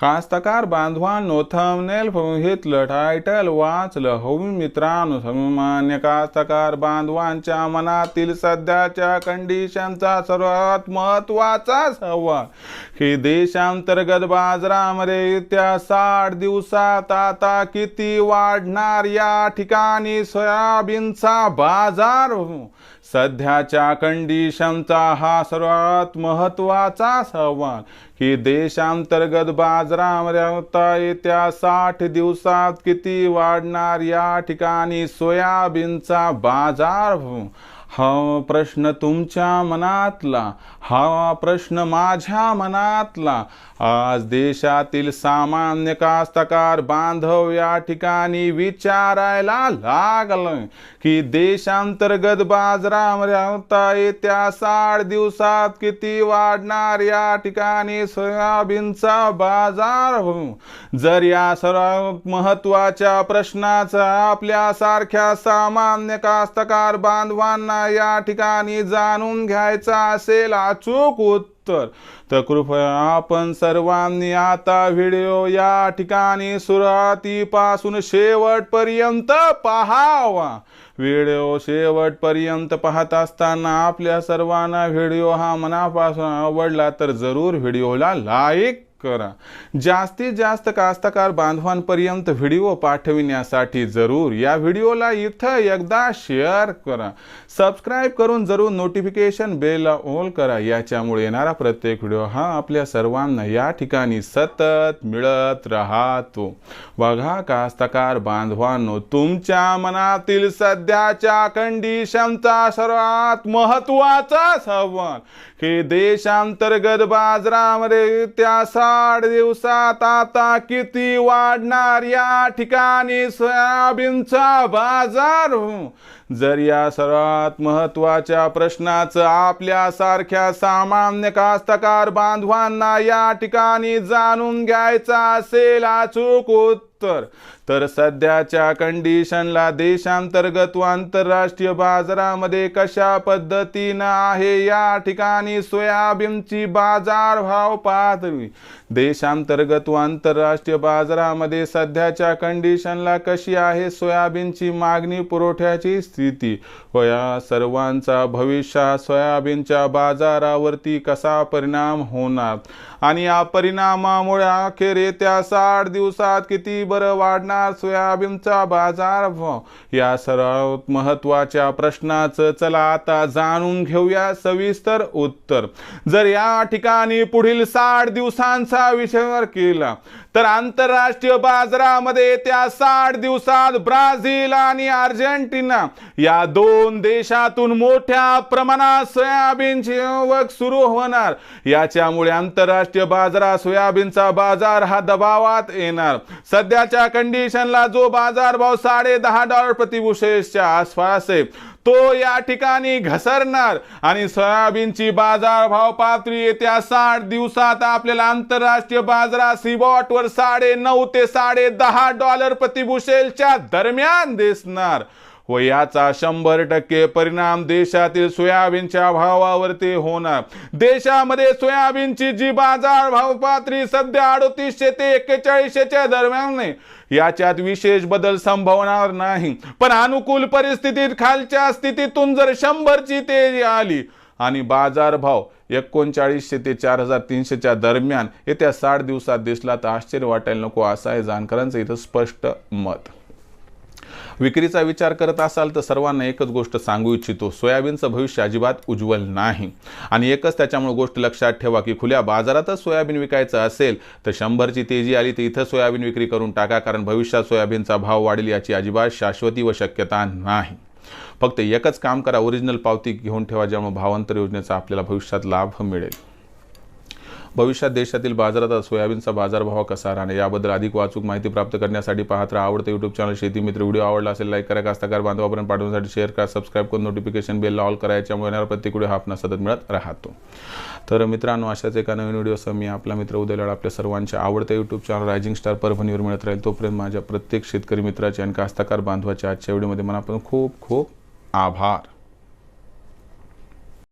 कास्तकार बांधवांनो थंबनेल घेतलं टायटल वाचलं हो मित्रांनो सन्मान्य कास्तकार बांधवांच्या मनातील सध्याच्या कंडिशनचा सर्वात महत्त्वाचा सवाल की देशांतर्गत बाजारामध्ये त्या साठ दिवसात आता किती वाढणार या ठिकाणी सोयाबीनचा बाजार सध्याच्या कंडिशनचा हा सर्वात महत्त्वाचा सवाल. की देशांतर्गत बाजारामध्ये येत्या साठ दिवसात किती वाढणार या ठिकाणी सोयाबीनचा बाजार? हा प्रश्न तुमच्या मनातला हा प्रश्न माझ्या मनातला. आज देशातील सामान्य कास्तकार बांधव या ठिकाणी विचारायला लागलं की देशांतर्गत बाजारामध्ये येत्या साठ दिवसात किती वाढणार या ठिकाणी सोयाबीनचा बाजार? जर या सर्वात महत्त्वाच्या प्रश्नाचा आपल्यासारख्या सामान्य कास्तकार बांधवांना या ठिकाणी जाणून घ्यायचा असेल अचूक उत्तर. तर कृपया आपण सर्वांनी आता व्हिडिओ या ठिकाणी सुरुवातीपासून शेवटपर्यंत पहावा. व्हिडिओ शेवटपर्यंत पाहत असताना आपल्या सर्वांना व्हिडिओ हा मनापासून आवडला तर जरूर व्हिडिओला लाईक करा. जास्तीत जास्त कास्तकार बांधवांपर्यंत व्हिडिओ पाठविण्यासाठी जरूर या व्हिडिओला इथं एकदा शेअर करा. सबस्क्राईब करून जरूर नोटिफिकेशन बेलला ऑल करा. याच्यामुळे येणारा प्रत्येक व्हिडिओ हा आपल्या सर्वांना या ठिकाणी सतत मिळत राहतो. बघा कास्तकार बांधवांनो तुमच्या मनातील सध्याच्या कंडिशनचा सर्वात महत्त्वाचा सवाल हे देशांतर्गत बाजारामध्ये त्या साठ दिवसात आता किती वाढणार या ठिकाणी सोयाबीनचा बाजार? जर या सर्वात महत्त्वाच्या प्रश्नाचं आपल्यासारख्या सामान्य कास्तकार बांधवांना या ठिकाणी जाणून घ्यायचा असेल अचूक उत्तर. तर सध्याच्या कंडिशनला देशांतर्गत व आंतरराष्ट्रीय बाजारामध्ये कशा पद्धतीनं आहे या ठिकाणी सोयाबीनची बाजारभाव पातळी देशांतर्गत व आंतरराष्ट्रीय बाजारामध्ये सध्याच्या कंडिशनला कशी आहे सोयाबीनची मागणी पुरवठ्याची स्थिती? व या सर्वांचा भविष्यात सोयाबीनच्या बाजारावरती कसा परिणाम होणार? आणि या परिणामामुळे अखेर येत्या साठ दिवसात किती बरं वाढणार सोयाबीनचा बाजारभाव या सर्वात महत्त्वाच्या प्रश्नाचं चला आता जाणून घेऊया सविस्तर उत्तर. जर या ठिकाणी पुढील साठ दिवसांचा विचार केला तर आंतरराष्ट्रीय बाजारामध्ये त्या साठ दिवसात ब्राझील आणि अर्जेंटिना या दोन देशातून मोठ्या प्रमाणात सोयाबीनची आवक सुरू होणार. याच्यामुळे आंतरराष्ट्रीय बाजारात सोयाबीनचा बाजार हा दबावात येणार. सध्या सध्याच्या कंडिशनला जो बाजारभाव साडे दहा डॉलर प्रतिबुशेसच्या आसपास आहे तो या ठिकाणी घसरणार. आणि सोयाबीनची बाजारभाव पातळी येत्या साठ दिवसात आपल्याला आंतरराष्ट्रीय बाजारात सिबॉटवर साडे नऊ ते साडे दहा डॉलर प्रतिबुशेलच्या दरम्यान दिसणार. व याचा शंभर टक्के परिणाम देशातील सोयाबीनच्या भावावरती होणार. देशामध्ये सोयाबीनची जी बाजार भाव पातळी सध्या अडतीसशे ते एक्केचाळीसशेच्या दरम्यान याच्यात विशेष बदल संभवणार नाही. पण अनुकूल परिस्थितीत खालच्या स्थितीतून जर शंभरची तेजी आली आणि बाजारभाव एकोणचाळीसशे ते चार हजार तीनशेच्या दरम्यान येत्या साठ दिवसात दिसला तर आश्चर्य वाटायला नको असं आहे जानकरांचं इथं स्पष्ट मत. विक्रीचा विचार करत असाल तर सर्वांना एकच गोष्ट सांगू इच्छितो सोयाबीनचं भविष्य अजिबात उज्ज्वल नाही. आणि एकच त्याच्यामुळे गोष्ट लक्षात ठेवा की खुल्या बाजारातच सोयाबीन विकायचं असेल तर शंभरची तेजी आली तर इथं सोयाबीन विक्री करून टाका कारण भविष्यात सोयाबीनचा भाव वाढेल याची अजिबात शाश्वती व शक्यता नाही. फक्त एकच काम करा ओरिजिनल पावती घेऊन ठेवा ज्यामुळे भावांतर योजनेचा आपल्याला भविष्यात लाभ मिळेल. भविष्यात देशातील बाजारात सोयाबीनचा बाजारभाव कसा राहणार? याबद्दल अधिक वाचूक माहिती प्राप्त करण्यासाठी पाहत राहा. आवडतं यूट्यूब चॅनल शेती मित्र व्हिडिओ आवडला असेल लाईक करा. कास्तकार बांधवापर्यंत पाठवण्यासाठी शेअर करा. सबस्क्राईब करून नोटिफिकेशन बेल ऑल करा. याच्यामुळे येणारा प्रत्येक व्हिडिओ हा आपणास सतत मिळत राहतो. तर मित्रांनो अशाच एका नवीन व्हिडिओसह मी आपला मित्र उदयलाड आपल्या सर्वांच्या आवडत्या यूट्यूब चॅनल रायझिंग स्टार परभणीवर मिळत राहील. तोपर्यंत माझ्या प्रत्येक शेतकरी मित्राचे आणि कास्तकार बांधवाच्या आजच्या व्हिडिओमध्ये मनापासून खूप खूप आभार.